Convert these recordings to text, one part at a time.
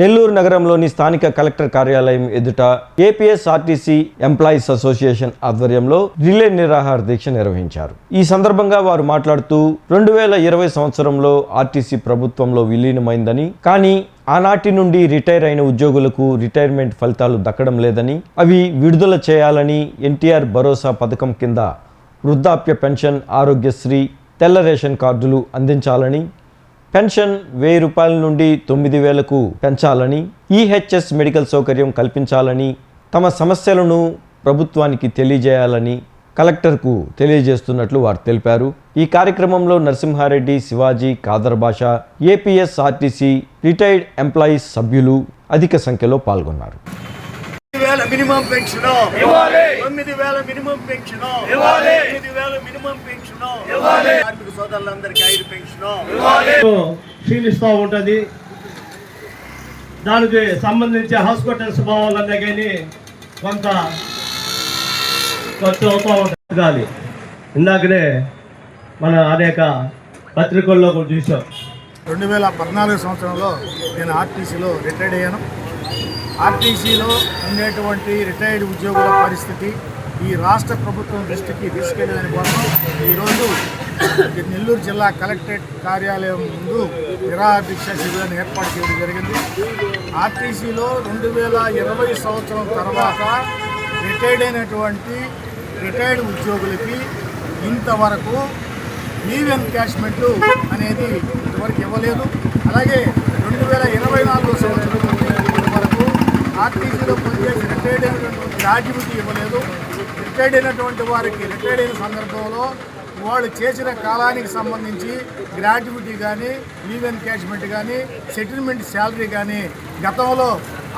నెల్లూరు నగరంలోని స్థానిక కలెక్టర్ కార్యాలయం ఎదుట ఏపీఎస్ఆర్టీసీ ఎంప్లాయీస్ అసోసియేషన్ ఆధ్వర్యంలో రిలే నిరాహార దీక్ష నిర్వహించారు. ఈ సందర్భంగా వారు మాట్లాడుతూ రెండు వేల ఇరవై సంవత్సరంలో ఆర్టీసీ ప్రభుత్వంలో విలీనమైందని కానీ ఆనాటి నుండి రిటైర్ అయిన ఉద్యోగులకు రిటైర్మెంట్ ఫలితాలు దక్కడం లేదని అవి విడుదల చేయాలని ఎన్టీఆర్ భరోసా పథకం కింద వృద్ధాప్య పెన్షన్ ఆరోగ్యశ్రీ తెల్ల రేషన్ కార్డులు అందించాలని పెన్షన్ వెయ్యి రూపాయల నుండి తొమ్మిది వేలకు పెంచాలని ఈహెచ్ఎస్ మెడికల్ సౌకర్యం కల్పించాలని తమ సమస్యలను ప్రభుత్వానికి తెలియజేయాలని కలెక్టర్కు తెలియజేస్తున్నట్లు వారు తెలిపారు. ఈ కార్యక్రమంలో నరసింహారెడ్డి శివాజీ కాదర్ భాష ఏపీఎస్ఆర్టీసీ రిటైర్డ్ ఎంప్లాయీస్ సభ్యులు అధిక సంఖ్యలో పాల్గొన్నారు. వేల మినిమం పెన్షన్ ఇవ్వాలి. తొమ్మిది వేల మినిమం పెన్షన్ ఇవ్వాలి. తొమ్మిది వేల మినిమం పెన్షన్ ఇవ్వాలి. కార్మిక సోదరులందరికీ ఐదు పెన్షన్ క్షీణిస్తూ ఉంటుంది. దానికి సంబంధించి హాస్పిటల్స్ పోవాలన్నా కానీ కొంత ఖర్చు అవుతూ ఉంటుంది ఇందాకనే మన అనేక పత్రికల్లో కూడా చూసాం రెండు వేల పద్నాలుగు సంవత్సరంలో నేను ఆర్టీసీలో రిటైర్డ్ అయ్యాను. ఆర్టీసీలో ఉండేటువంటి రిటైర్డ్ ఉద్యోగుల పరిస్థితి ఈ రాష్ట్ర ప్రభుత్వం దృష్టికి తీసుకెళ్ళేదని కోసం ఈరోజు నెల్లూరు జిల్లా కలెక్టరేట్ కార్యాలయం ముందు నిరాహార శిబిరాన్ని ఏర్పాటు చేయడం జరిగింది. ఆర్టీసీలో రెండు వేల ఇరవై సంవత్సరం తర్వాత రిటైర్డ్ అయినటువంటి రిటైర్డ్ ఉద్యోగులకి ఇంతవరకు లీవ్ ఎన్కాష్మెంట్ అనేది ఇంతవరకు ఇవ్వలేదు అలాగే రెండు వేల ఇరవై నాలుగు సంవత్సరం నుండి వరకు ఆర్టీసీలో పనిచేసి రిటైర్డ్ అయినటువంటి ఇవ్వలేదు. రిటైర్డ్ అయినటువంటి వారికి రిటైర్డ్ అయిన సందర్భంలో వాళ్ళు చేసిన కాలానికి సంబంధించి గ్రాడ్యుయేటీ కానీ లీవ్ ఎన్కాష్మెంట్ కానీ సెటిల్మెంట్ శాలరీ కానీ గతంలో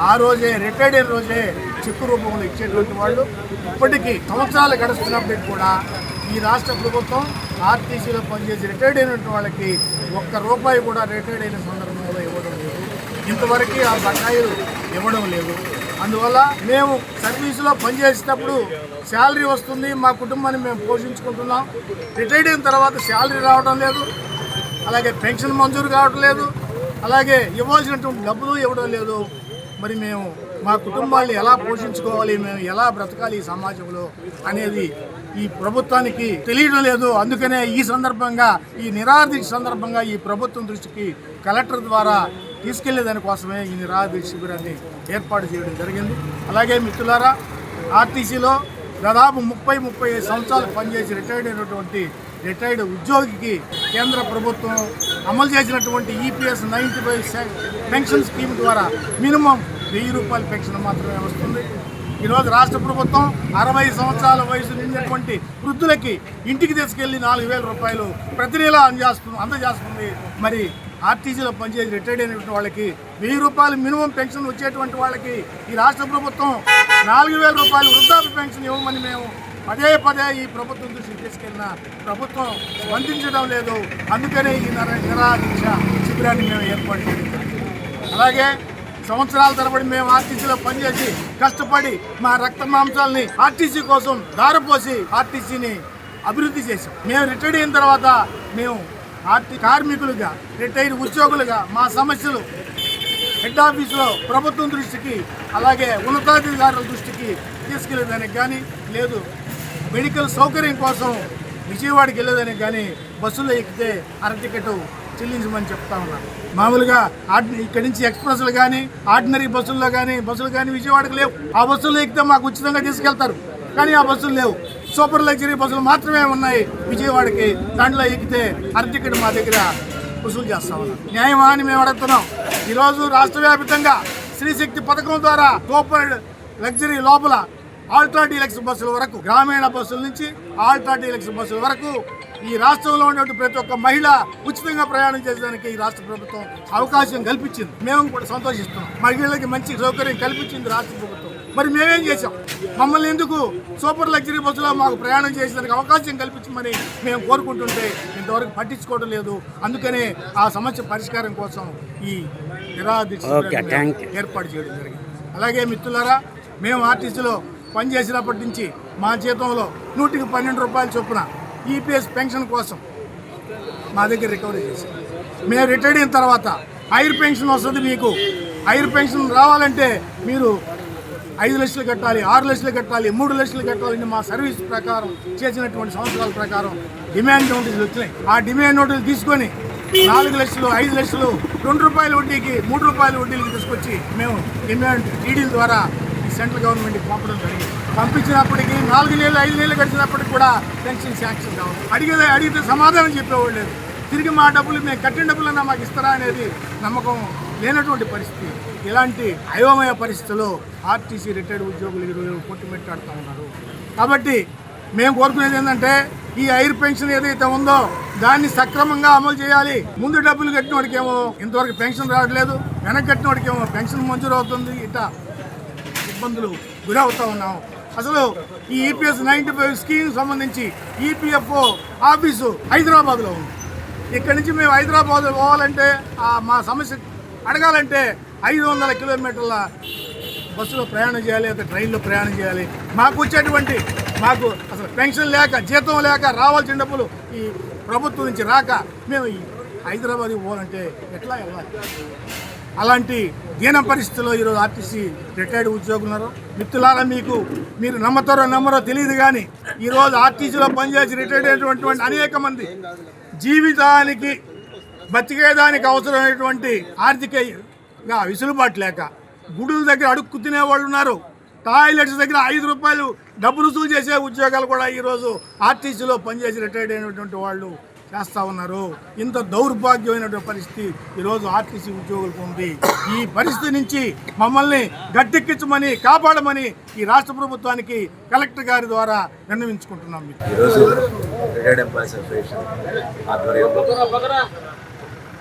ఆ రోజే రిటైర్డ్ అయిన రోజే చెక్కు రూపంలో ఇచ్చేటువంటి వాళ్ళు ఇప్పటికీ సంవత్సరాలు గడుస్తున్నప్పటికీ కూడా ఈ రాష్ట్ర ప్రభుత్వం ఆర్టీసీలో పనిచేసి రిటైర్డ్ అయినటువంటి వాళ్ళకి ఒక్క రూపాయి కూడా రిటైర్డ్ అయిన సందర్భంలో ఇవ్వడం లేదు. ఇంతవరకు ఆ బకాయిలు ఇవ్వడం లేదు. అందువల్ల మేము సర్వీసులో పనిచేసేటప్పుడు శాలరీ వస్తుంది మా కుటుంబాన్ని మేము పోషించుకుంటున్నాం. రిటైర్డ్ అయిన తర్వాత శాలరీ రావడం లేదు అలాగే పెన్షన్ మంజూరు కావడం లేదు అలాగే ఇవ్వాల్సినటువంటి డబ్బులు ఇవ్వడం లేదు. మరి మేము మా కుటుంబాన్ని ఎలా పోషించుకోవాలి మేము ఎలా బ్రతకాలి ఈ సమాజంలో అనేది ఈ ప్రభుత్వానికి తెలియడం లేదు. అందుకనే ఈ సందర్భంగా ఈ నిరాదీక్ష సందర్భంగా ఈ ప్రభుత్వం దృష్టికి కలెక్టర్ ద్వారా తీసుకెళ్ళే దానికోసమే ఈ నిరాహార శిబిరాన్ని ఏర్పాటు చేయడం జరిగింది. అలాగే మిత్రులారా ఆర్టీసీలో దాదాపు ముప్పై ముప్పై ఐదు సంవత్సరాలు పనిచేసి రిటైర్డ్ అయినటువంటి రిటైర్డ్ ఉద్యోగికి కేంద్ర ప్రభుత్వం అమలు చేసినటువంటి EPS ninety five pension scheme ద్వారా మినిమం వెయ్యి రూపాయల పెన్షన్ మాత్రమే వస్తుంది. ఈరోజు రాష్ట్ర ప్రభుత్వం అరవై సంవత్సరాల వయసు నిండినటువంటి వృద్ధులకి ఇంటికి తీసుకెళ్ళి నాలుగు వేల రూపాయలు ప్రతి నెల అందజేస్తుంది అందజేస్తుంది మరి ఆర్టీసీలో పనిచేసి రిటైర్డ్ అయినటువంటి వాళ్ళకి వెయ్యి రూపాయలు మినిమం పెన్షన్ వచ్చేటువంటి వాళ్ళకి ఈ రాష్ట్ర ప్రభుత్వం నాలుగు వేల రూపాయలు వృద్ధాప్య పెన్షన్ ఇవ్వమని మేము పదే పదే ఈ ప్రభుత్వం దృష్టికి తీసుకెళ్ళిన ప్రభుత్వం స్పందించడం లేదు. అందుకనే ఈ నిరా నిరాదీక్ష శిబిరాన్ని మేము ఏర్పాటు చేయడం అలాగే సంవత్సరాల తరబడి మేము ఆర్టీసీలో పనిచేసి కష్టపడి మా రక్త మాంసాలని ఆర్టీసీ కోసం దారపోసి ఆర్టీసీని అభివృద్ధి చేశాం. మేము రిటైర్డ్ అయిన తర్వాత మేము ఆర్టీ కార్మికులుగా రిటైర్డ్ ఉద్యోగులుగా మా సమస్యలు హెడ్ ఆఫీసులో ప్రభుత్వం దృష్టికి అలాగే ఉన్నతాధికారుల దృష్టికి తీసుకెళ్ళేదానికి కానీ లేదు. మెడికల్ సౌకర్యం కోసం విజయవాడకి వెళ్ళేదానికి కానీ బస్సులో ఎక్కితే అర టికెట్ చెల్లించమని చెప్తా ఉన్నాను మామూలుగా ఇక్కడి నుంచి ఎక్స్ప్రెస్లు కానీ ఆర్డినరీ బస్సుల్లో కానీ బస్సులు కానీ విజయవాడకి లేవు. ఆ బస్సుల్లో ఎక్కితే మాకు ఉచితంగా తీసుకెళ్తారు. కానీ ఆ బస్సులు లేవు. సూపర్ లగ్జరీ బస్సులు మాత్రమే ఉన్నాయి విజయవాడకి. దాంట్లో ఎక్కితే అర టికెట్ మా దగ్గర వసూలు చేస్తా ఉన్నాం. న్యాయమా అని మేము అడుగుతున్నాం. ఈరోజు రాష్ట్ర వ్యాప్తంగా శ్రీశక్తి పథకం ద్వారా సూపర్ లగ్జరీ లోపల ఆల్ట్రా డీలక్స్ బస్సుల వరకు గ్రామీణ బస్సుల నుంచి ఆల్ట్రా డీలక్స్ బస్సుల వరకు ఈ రాష్ట్రంలో ఉన్నటువంటి ప్రతి ఒక్క మహిళ ఉచితంగా ప్రయాణం చేసేదానికి ఈ రాష్ట్ర ప్రభుత్వం అవకాశం కల్పించింది. మేము కూడా సంతోషిస్తున్నాం. మహిళలకి మంచి సౌకర్యం కల్పించింది రాష్ట్ర ప్రభుత్వం. మరి మేమేం చేశాం? మమ్మల్ని ఎందుకు సూపర్ లగ్జరీ బస్సులో మాకు ప్రయాణం చేసేందుకు అవకాశం కల్పించమని మేము కోరుకుంటుంటే ఇంతవరకు పట్టించుకోవడం లేదు. అందుకనే ఆ సమస్య పరిష్కారం కోసం ఈ నిరాదీక్ష ఏర్పాటు చేయడం జరిగింది. అలాగే మిత్రులారా మేము ఆర్టీసీలో పనిచేసినప్పటి నుంచి మా జీతంలో నూటికి పన్నెండు రూపాయల చొప్పున ఈపీఎస్ పెన్షన్ కోసం మా దగ్గర రికవరీ చేశాం. మేము రిటైర్డ్ అయిన తర్వాత హైర్ పెన్షన్ వస్తుంది మీకు. హైర్ పెన్షన్ రావాలంటే మీరు ఐదు లక్షలు కట్టాలి ఆరు లక్షలు కట్టాలి మూడు లక్షలు కట్టాలని మా సర్వీస్ ప్రకారం చేసినటువంటి సంవత్సరాల ప్రకారం డిమాండ్ నోటీసులు వచ్చినాయి. ఆ డిమాండ్ నోటీసులు తీసుకొని నాలుగు లక్షలు ఐదు లక్షలు రెండు రూపాయల వడ్డీకి మూడు రూపాయల వడ్డీలకి తీసుకొచ్చి మేము డిమాండ్ టీడీల ద్వారా సెంట్రల్ గవర్నమెంట్కి పంపడం జరిగింది. పంపించినప్పటికీ నాలుగు నెలలు ఐదు నెలలు గడిచినప్పటికి కూడా పెన్షన్ శాంక్షన్ కావాలి అడిగేది అడిగితే సమాధానం చెప్పేవాళ్ళు లేదు తిరిగి మా డబ్బులు మేము కట్టిన డబ్బులన్నా మాకు ఇస్తారా అనేది నమ్మకం లేనటువంటి పరిస్థితి. ఇలాంటి అయోమయ పరిస్థితుల్లో ఆర్టీసీ రిటైర్డ్ ఉద్యోగులు ఈరోజు కొట్టుమెట్టాడుతూ ఉన్నారు. కాబట్టి మేము కోరుకునేది ఏంటంటే ఈ ఐర్ పెన్షన్ ఏదైతే ఉందో దాన్ని సక్రమంగా అమలు చేయాలి. ముందు డబ్బులు కట్టినోడికేమో ఇంతవరకు పెన్షన్ రావట్లేదు. వెనక్కి కట్టిన వాడికేమో పెన్షన్ మంజూరు అవుతుంది. ఇట్లా ఇబ్బందులు గురవుతూ ఉన్నాం. అసలు ఈ ఈపీఎస్ నైన్టీ ఫైవ్ స్కీమ్ సంబంధించి ఈపీఎఫ్ఓ ఆఫీసు హైదరాబాద్లో ఉంది. ఇక్కడి నుంచి మేము హైదరాబాద్ పోవాలంటే మా సమస్య అడగాలంటే ఐదు వందల కిలోమీటర్ల బస్సులో ప్రయాణం చేయాలి లేదా ట్రైన్లో ప్రయాణం చేయాలి. మాకు వచ్చేటువంటి మాకు అసలు పెన్షన్ లేక జీతం లేక రావాల్సిన డబ్బులు ఈ ప్రభుత్వం నుంచి రాక మేము హైదరాబాద్కి పోవాలంటే ఎట్లా వెళ్ళాలి? అలాంటి దీన పరిస్థితుల్లో ఈరోజు ఆర్టీసీ రిటైర్డ్ ఉద్యోగులు ఉన్నారు మిత్రులారా మీకు మీరు నమ్మతారో నమ్మరో తెలియదు కానీ ఈరోజు ఆర్టీసీలో పనిచేసి రిటైర్డ్ అయినటువంటి అనేక మంది జీవితానికి బతికేదానికి అవసరమైనటువంటి ఆర్థికంగా విసులుబాటు లేక గుడుల దగ్గర అడుక్కు తినే వాళ్ళు ఉన్నారు. టాయిలెట్స్ దగ్గర ఐదు రూపాయలు డబ్బులు రుసులు చేసే ఉద్యోగాలు కూడా ఈరోజు ఆర్టీసీలో పనిచేసి రిటైర్డ్ అయినటువంటి వాళ్ళు చేస్తూ ఉన్నారు. ఇంత దౌర్భాగ్యమైనటువంటి పరిస్థితి ఈరోజు ఆర్టీసీ ఉద్యోగులకు ఉంది. ఈ పరిస్థితి నుంచి మమ్మల్ని గట్టెక్కించమని కాపాడమని ఈ రాష్ట్ర ప్రభుత్వానికి కలెక్టర్ గారి ద్వారా నిర్ణయించుకుంటున్నాం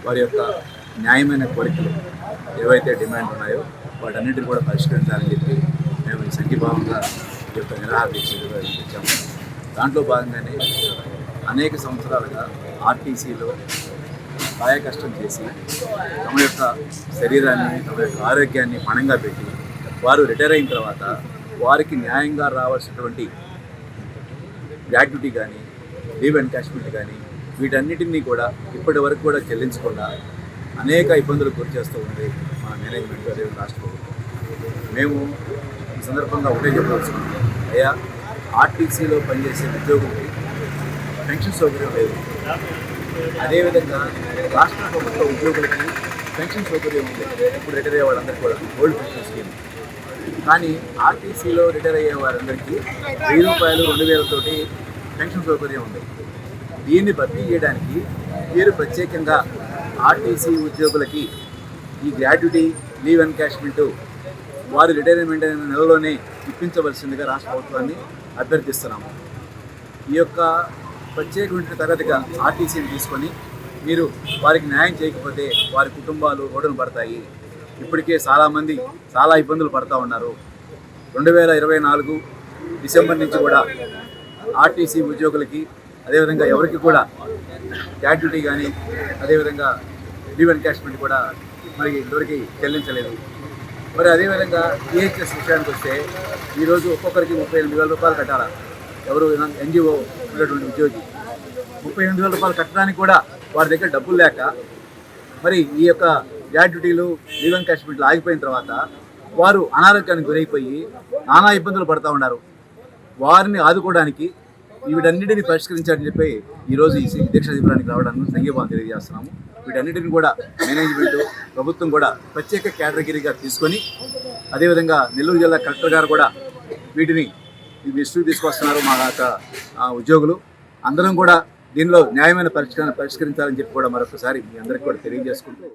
వారి యొక్క న్యాయమైన కోరికలు ఏవైతే డిమాండ్ ఉన్నాయో వాటన్నిటిని కూడా పరిష్కరించాలని చెప్పి మేము ఈ సంఘీభావంగా ఈ యొక్క నిరాహార దీక్ష నిర్వహించాము. దాంట్లో భాగంగానే అనేక సంవత్సరాలుగా ఆర్టీసీలో కాయ కష్టం చేసి తమ యొక్క శరీరాన్ని తమ యొక్క ఆరోగ్యాన్ని పణంగా పెట్టి వారు రిటైర్ అయిన తర్వాత వారికి న్యాయంగా రావాల్సినటువంటి గ్రాట్యుటీ కానీ లీవ్ ఎన్కాష్మెంట్ కానీ వీటన్నిటినీ కూడా ఇప్పటి వరకు కూడా చెల్లించకుండా అనేక ఇబ్బందులు గురి చేస్తూ ఉంది మన మేనేజ్మెంట్ అదే రాష్ట్ర ప్రభుత్వం. మేము ఈ సందర్భంగా ఒకటే చెప్పవలసింది అయ్యా ఆర్టీసీలో పనిచేసే ఉద్యోగులకి పెన్షన్ సౌకర్యం లేదు. అదేవిధంగా రాష్ట్ర ప్రభుత్వ ఉద్యోగులకి పెన్షన్ సౌకర్యం ఉంది. ఇప్పుడు రిటైర్ అయ్యే వాళ్ళందరికీ కూడా ఓల్డ్ పెన్షన్ స్కీమ్. కానీ ఆర్టీసీలో రిటైర్ అయ్యే వారందరికీ వెయ్యి రూపాయలు రెండు వేలతోటి పెన్షన్ సౌకర్యం ఉంది. దీన్ని భర్తీ చేయడానికి మీరు ప్రత్యేకంగా ఆర్టీసీ ఉద్యోగులకి ఈ గ్రాట్యుటీ లీవ్ ఎన్కాష్మెంటు వారి రిటైర్మెంట్ అయిన నెలలోనే ఇప్పించవలసిందిగా రాష్ట్ర ప్రభుత్వాన్ని అభ్యర్థిస్తున్నాము ఈ యొక్క ప్రత్యేకమైన తరగతిగా ఆర్టీసీని తీసుకొని మీరు వారికి న్యాయం చేయకపోతే వారి కుటుంబాలు రోడ్డున పడతాయి. ఇప్పటికే చాలామంది చాలా ఇబ్బందులు పడతా ఉన్నారు. రెండు వేల ఇరవై నాలుగు డిసెంబర్ నుంచి కూడా ఆర్టీసీ ఉద్యోగులకి అదేవిధంగా ఎవరికి కూడా గ్రాట్యుటీ కానీ అదేవిధంగా లీవ్ ఎన్కాష్మెంట్ కూడా మరి ఇంతవరకు చెల్లించలేదు. మరి అదేవిధంగా ఈహెచ్ఎస్ విషయానికి వస్తే ఈరోజు ఒక్కొక్కరికి ముప్పై ఎనిమిది వేల రూపాయలు కట్టాలా? ఎవరు ఎన్జిఓ ఉన్నటువంటి ఉద్యోగి. ముప్పై ఎనిమిది వేల రూపాయలు కట్టడానికి కూడా వారి దగ్గర డబ్బులు లేక మరి ఈ యొక్క గ్రాట్యుటీలు లీవ్ ఎన్కాష్మెంట్లు ఆగిపోయిన తర్వాత వారు అనారోగ్యానికి గురైపోయి నానా ఇబ్బందులు పడుతూ ఉన్నారు. వారిని ఆదుకోవడానికి వీటన్నిటిని పరిష్కరించాలని చెప్పి ఈరోజు ఈ దీక్ష శిబిరానికి రావడానికి సంఘీభావం తెలియజేస్తున్నాము. వీటన్నిటిని కూడా మేనేజ్మెంట్ ప్రభుత్వం కూడా ప్రత్యేక కేటగిరీగా తీసుకొని అదేవిధంగా నెల్లూరు జిల్లా కలెక్టర్ గారు కూడా వీటిని ఈ తీసుకొస్తున్నారు మా యొక్క ఆ, ఉద్యోగులు. అందరం కూడా దీనిలో న్యాయమైన పరిష్కారం పరిష్కరించాలని చెప్పి కూడా మరొకసారి మీ అందరికీ కూడా తెలియజేసుకుంటూ